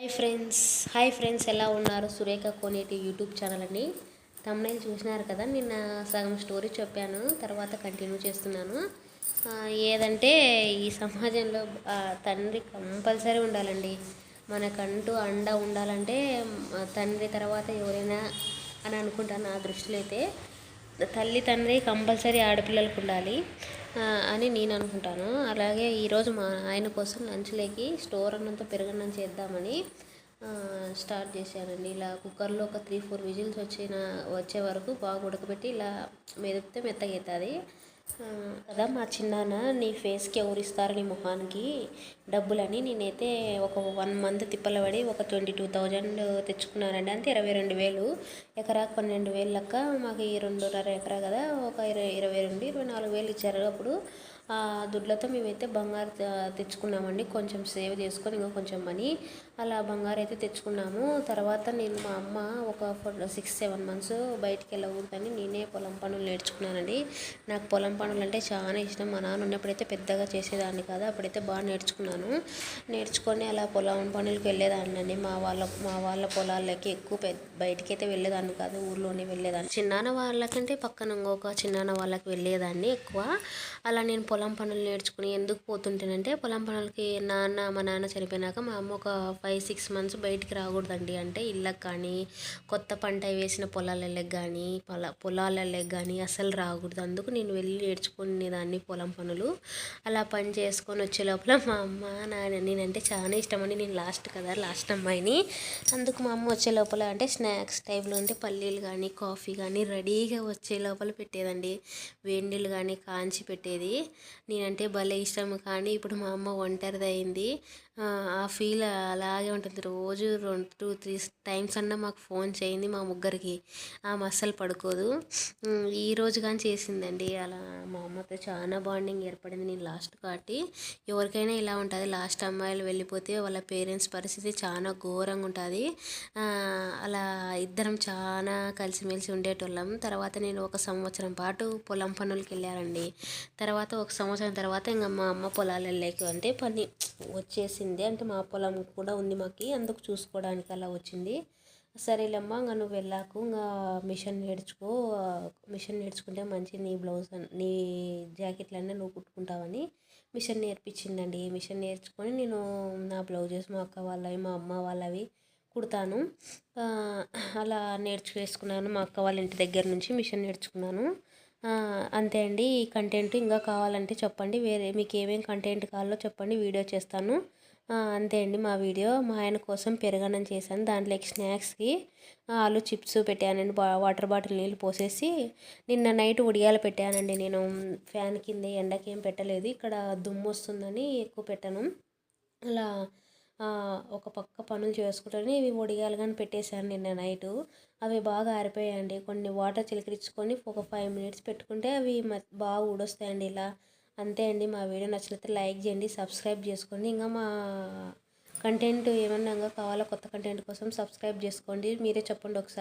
Hi friends hi friends ఎలా ఉన్నారు? Surekha Koneti YouTube channel అని తమ్నైల్ చూసినారు కదా నిన్న సగం స్టోరీ చెప్పాను తర్వాత కంటిన్యూ చేస్తున్నాను. ఏదంటే ఈ సమాజంలో తండ్రి కంపల్సరీ ఉండాలండి. మనకంటూ అండ ఉండాలంటే తండ్రి తర్వాత ఎవరైనా అని అనుకుంటాను నా దృష్టిలో అయితే. తల్లి తండ్రి కంపల్సరీ ఆడపిల్లలకు ఉండాలి అని నేను అనుకుంటాను. అలాగే ఈరోజు మా ఆయన కోసం లంచ్లోకి స్టోర్ అన్నంత పెరగన్నం చేద్దామని స్టార్ట్ చేశానండి. ఇలా కుక్కర్లో ఒక త్రీ ఫోర్ విజిల్స్ వచ్చిన వచ్చే వరకు బాగా ఉడకబెట్టి ఇలా మెదిపితే మెత్తగా అవుతుంది కదా మా చిన్నాన్న నీ ఫేస్కి ఎవరిస్తారు నీ ముఖానికి డబ్బులని నేనైతే ఒక వన్ మంత్ తిప్పలబడి ఒక ట్వంటీ టూ థౌజండ్ తెచ్చుకున్నానండి. అంటే ఇరవై రెండు వేలు. ఎకరాకు పన్నెండు వేలు లెక్క మాకు ఈ రెండున్నర ఎకరా కదా ఒక ఇరవై ఇరవై రెండు ఇరవై నాలుగు వేలు ఇచ్చారు. అప్పుడు దుడ్లతో మేమైతే బంగారు తెచ్చుకున్నామండి. కొంచెం సేవ్ చేసుకొని ఇంకా కొంచెం మనీ అలా బంగారు అయితే తెచ్చుకున్నాము. తర్వాత నేను మా అమ్మ ఒక సిక్స్ సెవెన్ మంత్స్ బయటికి వెళ్ళకూడదని నేనే పొలం పనులు నేర్చుకున్నానండి. నాకు పొలం పనులు అంటే చాలా ఇష్టం. మా నాన్న ఉన్నప్పుడైతే పెద్దగా చేసేదాన్ని కాదు. అప్పుడైతే బాగా నేర్చుకున్నాను. నేర్చుకొని అలా పొలం పనులకు వెళ్ళేదాన్ని అండి మా వాళ్ళ మా వాళ్ళ పొలాలకి ఎక్కువ పెద్ద బయటికి అయితే వెళ్ళేదాన్ని కాదు. ఊర్లోనే వెళ్ళేదాన్ని. చిన్నాన్న వాళ్ళకంటే పక్కన ఇంకొక చిన్నాన్న వాళ్ళకి వెళ్ళేదాన్ని ఎక్కువ. అలా నేను పొలం పొలం పనులు నేర్చుకుని ఎందుకు పోతుంటానంటే పొలం పనులకి నాన్న మా నాన్న చనిపోయినాక మా అమ్మ ఒక ఫైవ్ సిక్స్ మంత్స్ బయటికి రాకూడదండి. అంటే ఇళ్ళకి కానీ కొత్త పంట వేసిన పొలాలకి కానీ పొల పొలాలకి కానీ అసలు రాకూడదు. అందుకు నేను వెళ్ళి నేర్చుకునేదాన్ని పొలం పనులు. అలా పని చేసుకొని వచ్చే లోపల మా అమ్మ నాన్న నేనంటే చాలా ఇష్టమండి నేను లాస్ట్ కదా లాస్ట్ అమ్మాయిని. అందుకు మా అమ్మ వచ్చే లోపల అంటే స్నాక్స్ టైప్లో అంటే పల్లీలు కానీ కాఫీ కానీ రెడీగా వచ్చే లోపల పెట్టేదండి. వేడినీళ్ళు కానీ కాంచి పెట్టేది. నేనంటే భలే ఇష్టం. కానీ ఇప్పుడు మా అమ్మ ఒంటరిది అయింది ఆ, ఫీల్ అలాగే ఉంటుంది. రోజు రెండు టూ త్రీ టైమ్స్ అన్నా మాకు ఫోన్ చేయింది మా ముగ్గురికి. ఆమె అస్సలు పడుకోదు. ఈ రోజు కానీ చేసిందండి. అలా మా అమ్మతో చాలా బాండింగ్ ఏర్పడింది నేను లాస్ట్ కాబట్టి ఎవరికైనా ఇలా ఉంటుంది. లాస్ట్ అమ్మాయిలు వెళ్ళిపోతే వాళ్ళ పేరెంట్స్ పరిస్థితి చాలా ఘోరంగా ఉంటుంది. అలా ఇద్దరం చాలా కలిసిమెలిసి ఉండేటోళ్ళం. తర్వాత నేను ఒక సంవత్సరం పాటు పొలం పనులకి వెళ్ళానండి. తర్వాత ఒక సంవత్సరం తర్వాత ఇంకా మా అమ్మ పొలాలు వెళ్ళాక అంటే పని వచ్చేసింది. అంటే మా పొలం కూడా ఉంది మాకు. అందుకు చూసుకోవడానికి అలా వచ్చింది. సరేలేమ్మా ఇంకా నువ్వు వెళ్ళాకు. ఇంకా మిషన్ నేర్చుకో. మిషన్ నేర్చుకుంటే మంచి నీ బ్లౌజ్ నీ జాకెట్లన్నీ నువ్వు కుట్టుకుంటావని మిషన్ నేర్పించిందండి. మిషన్ నేర్చుకొని నేను నా బ్లౌజెస్ మా అక్క వాళ్ళవి మా అమ్మ వాళ్ళవి కుడతాను. అలా అలా నేర్చుకేసుకున్నాను మా అక్క వాళ్ళ ఇంటి దగ్గర నుంచి మిషన్ నేర్చుకున్నాను. అంతే అండి. ఈ కంటెంట్ ఇంకా కావాలంటే చెప్పండి. వేరే మీకు ఏమేమి కంటెంట్ కావాలో చెప్పండి. వీడియో చేస్తాను. అంతే అండి మా వీడియో. మా ఆయన కోసం పెరగన్నం చేశాను. దాంట్లోకి స్నాక్స్కి ఆలు చిప్స్ పెట్టానండి. బా వాటర్ బాటిల్ నీళ్ళు పోసేసి నిన్న నైట్ ఉడియాలు పెట్టానండి నేను. ఫ్యాన్ కింద ఎండకేం పెట్టలేదు. ఇక్కడ దుమ్ము వస్తుందని ఎక్కువ పెట్టాను. అలా ఒక పక్క పనులు చేసుకుంటాను ఇవి ఒడియాలు కానీ పెట్టేశాను నిన్న నైట్. అవి బాగా ఆరిపోయాయండి. కొన్ని వాటర్ చిలకరించుకొని ఒక ఫైవ్ మినిట్స్ పెట్టుకుంటే అవి మ- బాగా ఊడొస్తాయండి ఇలా. అంతే అండి. మా వీడియో నచ్చినట్లయితే లైక్ చేయండి సబ్స్క్రైబ్ చేసుకోండి. ఇంకా మా కంటెంట్ ఏమన్నా కావాలో కొత్త కంటెంట్ కోసం సబ్స్క్రైబ్ చేసుకోండి. మీరే చెప్పండి ఒకసారి.